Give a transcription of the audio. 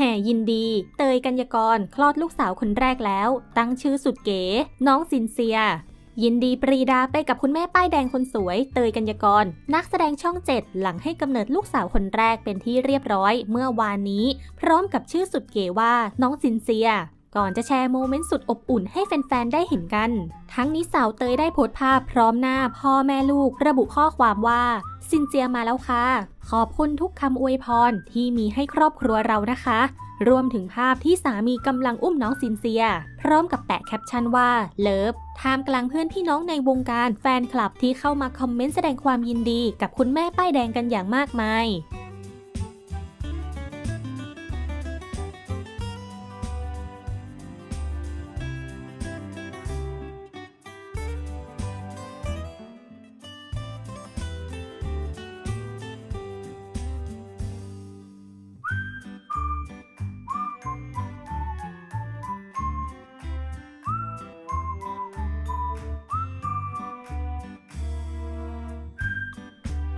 แห่ยินดี เตยกัญญกร คลอดลูกสาวคนแรกแล้ว ตั้งชื่อสุดเก๋ น้องซินเซีย ยินดีปรีดาไปกับคุณแม่ป้ายแดงคนสวย เตยกัญญกร นักแสดงช่องเจ็ดหลังให้กำเนิดลูกสาวคนแรกเป็นที่เรียบร้อย เมื่อวานนี้ พร้อมกับชื่อสุดเก๋ว่า น้องซินเซีย ก่อนจะแชร์โมเมนต์สุดอบอุ่นให้แฟนๆ ได้เห็นกัน ทั้งนี้สาวเตยได้โพสต์ภาพพร้อมหน้าพ่อแม่ลูกระบุข้อความว่าซินเจียมาแล้วค่ะ ขอบคุณทุกคำอวยพรที่มีให้ครอบครัวเรานะคะ รวมถึงภาพที่สามีกำลังอุ้มน้องซินเซีย พร้อมกับแปะแคปชั่นว่าเลิฟท่ามกลางเพื่อนพี่น้องในวงการแฟนคลับที่เข้ามาคอมเมนต์แสดงความยินดีกับคุณแม่ป้ายแดงกันอย่างมากมาย